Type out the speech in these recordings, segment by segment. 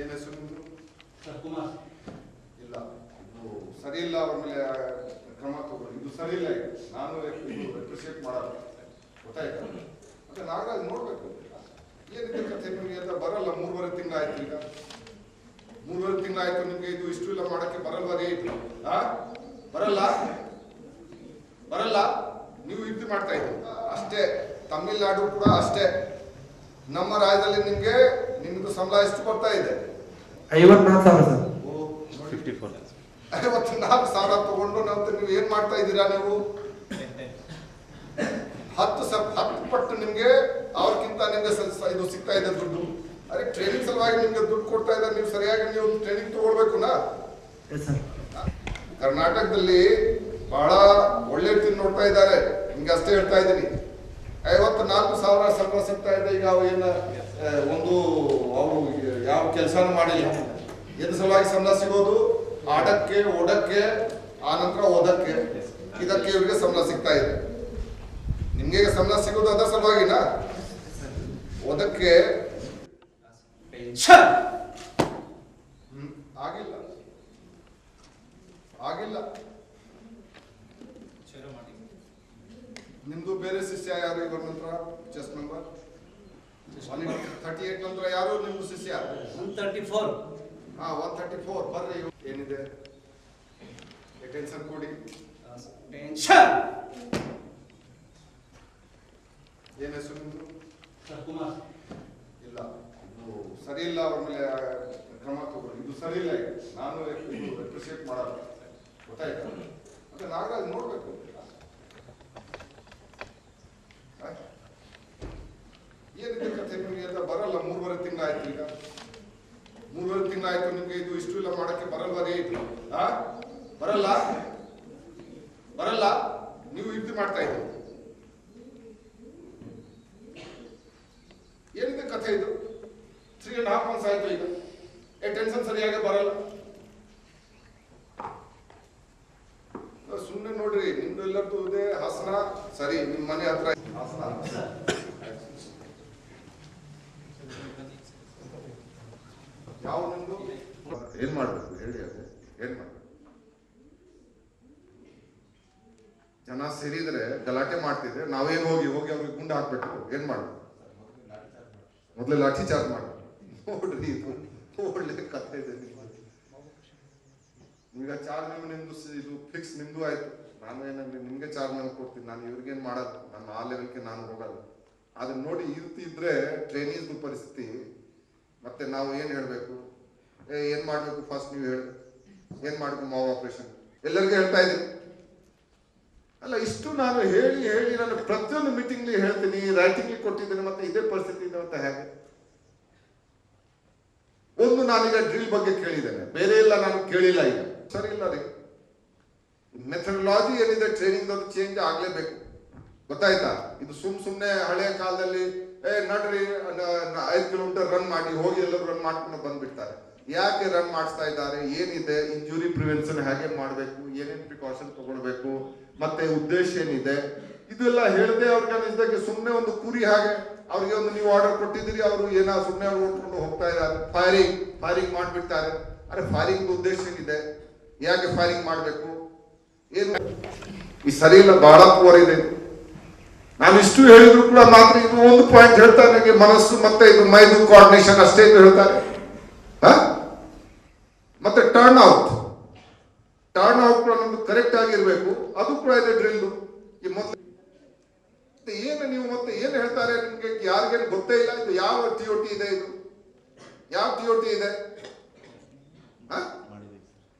ಏನ್ ಹೆಸರು ಕುಮಾರ್. ಇಲ್ಲ. ಇದು ಸರಿ ಇಲ್ಲ ಅವ್ರ ಮೇಲೆ ಕ್ರಮ ತಗೊಳ್ಳಿ. ಇದು ಸರಿ ಇಲ್ಲ ಇದು. ನಾನು ಅಪ್ರಿಶಿಯೇಟ್ ಅಪ್ರಿಷಿಯೇಟ್ ಮಾಡಲ್ಲ? ಗೊತ್ತಾಯ್ತಾ? ಮತ್ತೆ ನಾಗರಾಜ್ ನೋಡ್ಬೇಕು. ಏನಿದೆ ಕಥೆ ನಿಮಗೆ ಅಂತ ಬರಲ್ಲ. ಮೂರುವರೆ ತಿಂಗಳಾಯ್ತು ಈಗ. ಮೂರುವರೆ ತಿಂಗಳಾಯ್ತು ನಿಮ್ಗೆ ಇದು ಇಷ್ಟು ಇಲ್ಲ ಮಾಡಕ್ಕೆ ಬರಲ್ವಾ ರೀ ಆ? ಬರಲ್ಲ? ಬರಲ್ಲ? ನೀವು ಇದು ಮಾಡ್ತಾ ಇದ್ದೀರಿ? ಅಷ್ಟೇ. ತಮಿಳ್ನಾಡು ಕೂಡ ಅಷ್ಟೇ. ನಮ್ಮ ರಾಜ್ಯದಲ್ಲಿ ನಿಮಗೆ ನಿಮ್ದು ಸಂಬಳ ಎಷ್ಟು ಬರ್ತಾ ಇದೆ? ಐವತ್ನಾಲ್ಕು ಸಾವಿರ ಸರ್. ಫಿಫ್ಟಿ ಫೋರ್ ಐವತ್ತು ಸಾವಿರ ತಗೊಂಡು ನಂತರ ನೀವು ಏನ್ ಮಾಡ್ತಾ ಇದ್ದೀರಾ ನೀವು? ಹತ್ತು ಸ ಹತ್ತು ಪಟ್ಟು ನಿಮ್ಗೆ ಅವ್ರಕ್ಕಿಂತ ನಿಮ್ಗೆ ಇದು ಸಿಗ್ತಾ ಇದೆ ದುಡ್ಡು. ಅದೇ ಟ್ರೈನಿಂಗ್ ಸಲುವಾಗಿ ನಿಮ್ಗೆ ದುಡ್ಡು ಕೊಡ್ತಾ ಇದ್ದಾರೆ ನೀವು ಸರಿಯಾಗಿ ನೀವು ಟ್ರೈನಿಂಗ್ ತಗೊಳ್ಬೇಕು ನಾ ಎಸ್ ಸರ್ ಕರ್ನಾಟಕದಲ್ಲಿ ಬಹಳ ಒಳ್ಳೆ ತಿನ್ ನೋಡ್ತಾ ಇದ್ದಾರೆ. ನಿಮ್ಗೆ ಅಷ್ಟೇ ಹೇಳ್ತಾ ಇದ್ದೀನಿ. ನಾಲ್ಕು ಸಾವಿರ ಸಂಬಳ ಸಿಗ್ತಾ ಇದೆ, ಈಗ ಏನು ಒಂದು ಅವರು ಯಾವ ಕೆಲಸನೂ ಮಾಡಿಲ್ಲ. ಎದ್ರ ಸಲುವಾಗಿ ಸಂಬಳ ಸಿಗೋದು, ಆಟಕ್ಕೆ, ಓಡಕ್ಕೆ ಆನಂತರ ನಂತರ ಓದಕ್ಕೆ. ಇದಕ್ಕೆ ಇವರಿಗೆ ಸಂಬಳ ಸಿಗ್ತಾ ಇದೆ. ನಿಮ್ಗೆ ಸಂಬಳ ಸಿಗೋದು ಅದರ ಸಲುವಾಗಿನ? ಓದಕ್ಕೆ. ನಿಮ್ದು ಬೇರೆ ಶಿಷ್ಯ ಯಾರು ಇವರ ನಂತರ? ಚೆಸ್ ನಂಬರ್ ತರ್ಟಿ ಏಟ್ ನಂತರ ಯಾರು? ನಿಮ್ದು ಶಿಷ್ಯ? ಒನ್ ತರ್ಟಿ ಫೋರ್ ಹಾ ಒನ್ ತರ್ಟಿ ಫೋರ್ ಬರ್ರಿ ಏನಿದೆ? ಟೆನ್ಷನ್ ಕೊಡಿ. ಟೆನ್ಷನ್ ಏನ್ ಹೆಸರು ನಿಮ್ದು? ಕುಮಾರ್. ಇಲ್ಲ. ಇದು ಸರಿ ಇಲ್ಲ ಅವ್ರ ಮೇಲೆ ಕ್ರಮ ತಗೊಳ್ಳಿ. ಇದು ಸರಿ ಇಲ್ಲ ನಾನು ಇದು ಅಪ್ರಿಷಿಯೇಟ್ ಮಾಡಲ್ಲ. ಗೊತ್ತಾಯ್ತು? ಮತ್ತೆ ನಾಗರಾಜ್ ನೋಡ್ಬೇಕು ಆ? ಏನಿದೆ ಕಥೆ ನಿಮಗೆ ಅಂತ ಬರಲ್ಲ ಮೂರುವರೆ ತಿಂಗಳಾಯ್ತು ಈಗ ಮೂರುವರೆ ತಿಂಗಳಾಯ್ತು ನಿಮ್ಗೆ ಇದು ಇಷ್ಟು ಇಲ್ಲ ಮಾಡಕ್ಕೆ ಬರಲ್ವಾ ರೀ ಆ ಬರಲ್ಲ. ಬರಲ್ಲ. ನೀವು ಇದ್ದು ಮಾಡ್ತಾ ಇದ್ದೀರಿ. ಏನಿದೆ ಕಥೆ ಇದು? ತ್ರೀ ಅಂಡ್ ಹಾಫ್ ಮಂತ್ಸ್ ಆಯ್ತು ಈಗ. ಏ ಟೆನ್ಷನ್ ಸರಿಯಾಗಿ ಬರಲ್ಲ. ಸುಮ್ಮನೆ ನೋಡ್ರಿ, ನಿಮ್ದು ಎಲ್ಲರದ್ದು ಇದೆ, ಹಾಸನ? ಸರಿ, ನಿಮ್ ಮನೆ ಹತ್ರ. ಹಾಸನ ಯಾವ ನಿಮ್ದು? ಏನ್ ಮಾಡ್ಬೇಕು? ಹೇಳಿ ಅದೇ. ಏನ್ ಮಾಡ್ಬೇಕು? ಜನ ಸೇರಿದ್ರೆ ಗಲಾಟೆ ಮಾಡ್ತಿದ್ರೆ ನಾವೇನು ಹೋಗಿ ಹೋಗಿ ಅವ್ರಿಗೆ ಗುಂಡು ಹಾಕ್ಬೇಕು ಏನ್ ಮಾಡುದು? ಮೊದಲೇ ಲಾಠಿ ಚಾರ್ಜ್ ಮಾಡಿ. ನೋಡ್ರಿ ಒಳ್ಳೆ ಕಥೆ ಇದೆ. ಈಗ ಚಾರ್ಜ್ ನಿಮ್ದು ಇದು ಫಿಕ್ಸ್ ನಿಮ್ದು ಆಯ್ತು. ನಾನು ಏನಂದ್ರೆ ನಿಮ್ಗೆ ಚಾರ್ಜ್ ನಾನು ಕೊಡ್ತೀನಿ. ನಾನು ಇವ್ರಿಗೇನ್ ಮಾಡೋದು? ನಾನು ಆ ಲೆವೆಲ್ಗೆ ನಾನು ಹೋಗಲ್ಲ ಅದನ್ನ ನೋಡಿ ಈ ರೀತಿ ಇದ್ರೆ ಟ್ರೈನೀಸ್ದು ಪರಿಸ್ಥಿತಿ. ಮತ್ತೆ ನಾವು ಏನ್ ಹೇಳ್ಬೇಕು? ಏನ್ ಮಾಡ್ಬೇಕು? ಫಸ್ಟ್ ನೀವು ಹೇಳಿ ಏನ್ ಮಾಡ್ಬೇಕು? ಮಾವು ಆಪರೇಷನ್ ಎಲ್ಲರಿಗೂ ಹೇಳ್ತಾ ಇದ್ದೀನಿ. ಅಲ್ಲ, ಇಷ್ಟು ನಾನು ಹೇಳಿ ಹೇಳಿ ನಾನು ಪ್ರತಿಯೊಂದು ಮೀಟಿಂಗ್ಲಿ ಹೇಳ್ತೀನಿ ರೈಟಿಂಗ್ಲಿ ಕೊಟ್ಟಿದ್ದೀನಿ, ಮತ್ತೆ ಇದೇ ಪರಿಸ್ಥಿತಿ ಇದೆ ಅಂತ ಹೇಗೆ? ಒಂದು ನಾನೀಗ ಡ್ರಿಲ್ ಬಗ್ಗೆ ಕೇಳಿದ್ದೇನೆ. ಬೇರೆ ಎಲ್ಲ ನಾನು ಕೇಳಿಲ್ಲ ಈಗ. ಸರಿ, ಇಲ್ಲ ರೀ. ಮೆಥಡಲಾಜಿ ಏನಿದೆ ಟ್ರೈನಿಂಗ್ ಅದು ಚೇಂಜ್ ಆಗ್ಲೇಬೇಕು. ಗೊತ್ತಾಯ್ತಾ? ಇದು ಸುಮ್ ಸುಮ್ಮನೆ ಹಳೆಯ ಕಾಲದಲ್ಲಿ, ಏ, ನಡ್ರಿ ಐದು ಕಿಲೋಮೀಟರ್ ರನ್ ಮಾಡಿ, ಹೋಗಿ ಎಲ್ಲರೂ ರನ್ ಮಾಡ್ಕೊಂಡು ಬಂದ್ಬಿಡ್ತಾರೆ. ಯಾಕೆ ರನ್ ಮಾಡಿಸ್ತಾ ಇದ್ದಾರೆ? ಏನಿದೆ? ಇಂಜುರಿ ಪ್ರಿವೆನ್ಷನ್ ಹೇಗೆ ಮಾಡಬೇಕು? ಏನೇನು ಪ್ರಿಕಾಷನ್ ತಗೊಳ್ಬೇಕು? ಮತ್ತೆ ಉದ್ದೇಶ ಏನಿದೆ? ಇದೆಲ್ಲ ಹೇಳದೆ ಅವ್ರಿಗೆ ಅನಿಸಿದಾಗೆ ಸುಮ್ಮನೆ ಒಂದು ಕುರಿ ಹಾಗೆ, ಅವ್ರಿಗೆ ಒಂದು ನೀವು ಆರ್ಡರ್ ಕೊಟ್ಟಿದ್ದೀರಿ, ಅವರು ಏನೋ ಸುಮ್ಮನೆ ಓಡ್ಕೊಂಡು ಹೋಗ್ತಾ ಇದ್ದಾರೆ. ಫೈರಿಂಗ್ ಫೈರಿಂಗ್ ಮಾಡಿಬಿಡ್ತಾರೆ. ಅರೆ ಫೈರಿಂಗ್ ಉದ್ದೇಶ ಏನಿದೆ? ಯಾಕೆ ಫೈರಿಂಗ್ ಮಾಡಬೇಕು? ಏನು? ಈ ಸರಿ ಇಲ್ಲ ಬಹಳ ಇದೆ. ನಾನು ಇಷ್ಟು ಹೇಳಿದ್ರು ಕೂಡ ಮಾತ್ರ ಇದು ಒಂದು ಪಾಯಿಂಟ್ ಹೇಳ್ತಾರೆ. ನನಗೆ ಮನಸ್ಸು ಮತ್ತೆ ಇದು ಮೈದು ಕೋಆರ್ಡಿನೇಷನ್ ಅಷ್ಟೇ ಹೇಳ್ತಾರೆ? ಮತ್ತೆ ಟರ್ನ್ ಔಟ್ ಟರ್ನ್ ಔಟ್ ಕೂಡ ನಮ್ದು ಕರೆಕ್ಟ್ ಆಗಿರಬೇಕು, ಅದು ಕೂಡ ಇದೆ ಡ್ರಿಲ್ ಈ ಏನು ನೀವು ಮತ್ತೆ ಏನು ಹೇಳ್ತಾರೆ ನಿಮ್ಗೆ? ಯಾರಿಗೇನು ಗೊತ್ತೇ ಇಲ್ಲ, ಇದು ಯಾವ ಟಿ ಒ ಟಿ ಇದೆ ಇದು? ಯಾವ ಟಿ ಒ ಟಿ ಇದೆ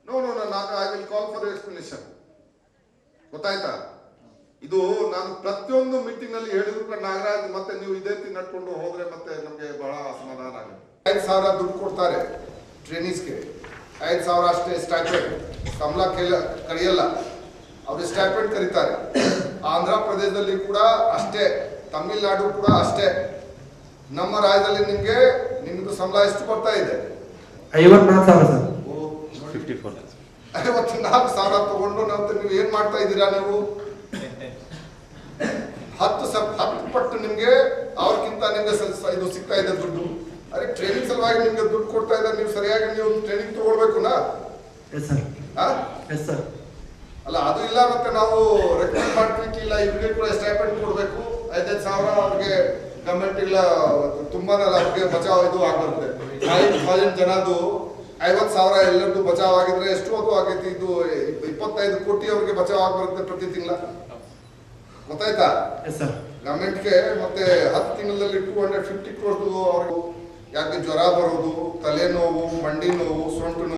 ನೋ ನೋ ನಾನು I will call for explanation ಗೊತ್ತಾಯ್ತಾ? ಇದು ನಾನು ಪ್ರತಿಯೊಂದು ಮೀಟಿಂಗ್ನಲ್ಲಿ ಹೇಳಿದ್ರು ಕೂಡ ನಾಗರಾಜ್, ಮತ್ತೆ ನೀವು ಇದೇ ರೀತಿ ನಡ್ಕೊಂಡು ಹೋದ್ರೆ ಮತ್ತೆ ನಮಗೆ ಬಹಳ ಅಸಮಾಧಾನ ಆಗುತ್ತೆ. ಐದು ಸಾವಿರ ದುಡ್ಡು ಕೊಡ್ತಾರೆ ಟ್ರೈನೀಸ್ಗೆ ಐದು ಸಾವಿರ ಅಷ್ಟೇ ಸ್ಟ್ಯಾಪೆಂಡ್ ಸಂಬಳ ಕೆಲ ಕರೆಯಲ್ಲ. ಅವರು ಸ್ಟ್ಯಾಪೆಂಡ್ ಕರೀತಾರೆ. ಆಂಧ್ರ ಪ್ರದೇಶದಲ್ಲಿ ಕೂಡ ಅಷ್ಟೇ ತಮಿಳ್ನಾಡು ಕೂಡ ಅಷ್ಟೇ. ನಮ್ಮ ರಾಜ್ಯದಲ್ಲಿ ನಿಮಗೆ ನಿಮ್ದು ಸಂಬಳ ಎಷ್ಟು ಬರ್ತಾ ಇದೆ? ಐವತ್ನಾಲ್ಕು ಸಾವಿರ ತಗೊಂಡು ನಂತರ ನೀವು ಏನ್ ಮಾಡ್ತಾ ಇದ್ದೀರಾ ನೀವು? ಹತ್ತು ಸ ಹತ್ತು ಪಟ್ಟು ನಿಮ್ಗೆ ಅವ್ರಿಗಿಂತ ನಿಮ್ಗೆ ಇದು ಸಿಗ್ತಾ ಇದೆ ದುಡ್ಡು. ಅರೆ ಟ್ರೈನಿಂಗ್ ಸಲುವಾಗಿ ನಿಮ್ಗೆ ದುಡ್ಡು ಕೊಡ್ತಾ ಇದ್ದಾರೆ ನೀವು ಸರಿಯಾಗಿ ನೀವು ಟ್ರೈನಿಂಗ್ ತಗೊಳ್ಬೇಕುನಾ ಎಸ್ ಸರ್ ಆ? ಎಸ್ ಸರ್ ಅಲ್ಲ ಅದು ಇಲ್ಲ ಮತ್ತೆ ನಾವು ರೆಕಮೆಂಡ್ ಮಾಡ್ಲಿಕ್ಕೆ ಇಲ್ಲ ಇವ್ರಿಗೆ ಕೂಡ ಸ್ಟೈಪೆಂಡ್ ಕೊಡಬೇಕು. ಐದೈದು ಸಾವಿರ ಅವ್ರಿಗೆ ಗವರ್ಮೆಂಟ್ ಇಲ್ಲ ತುಂಬಾನೇ ಅವ್ರಿಗೆ ಬಚಾವ್ ಇದು ಆಗ್ಬರುತ್ತೆ ಐದು ಸಾವಿರ ಜನದ್ದು ಐವತ್ತು ಸಾವಿರ ಎಲ್ಲರದ್ದು ಬಚಾವ್ ಆಗಿದ್ರೆ ಎಷ್ಟು ಅದು ಆಗೈತಿ? ಇದು ಇಪ್ಪತ್ತೈದು ಕೋಟಿ ಅವ್ರಿಗೆ ಬಚಾವ್ ಆಗ್ಬರುತ್ತೆ ಪ್ರತಿ ತಿಂಗಳ. ಗೊತ್ತಾಯ್ತಾ? ಗವರ್ಮೆಂಟ್ಗೆ ಮತ್ತೆ ಹತ್ತು ತಿಂಗಳಲ್ಲಿ ಟೂ ಹಂಡ್ರೆಡ್ ಫಿಫ್ಟಿ ಕ್ರೋರ್ದು ಅವ್ರಿಗೆ ಯಾಕೆ ಜ್ವರ ಬರೋದು ತಲೆನೋವು ಮಂಡಿ ನೋವು ಸೊಂಟು ನೋವು?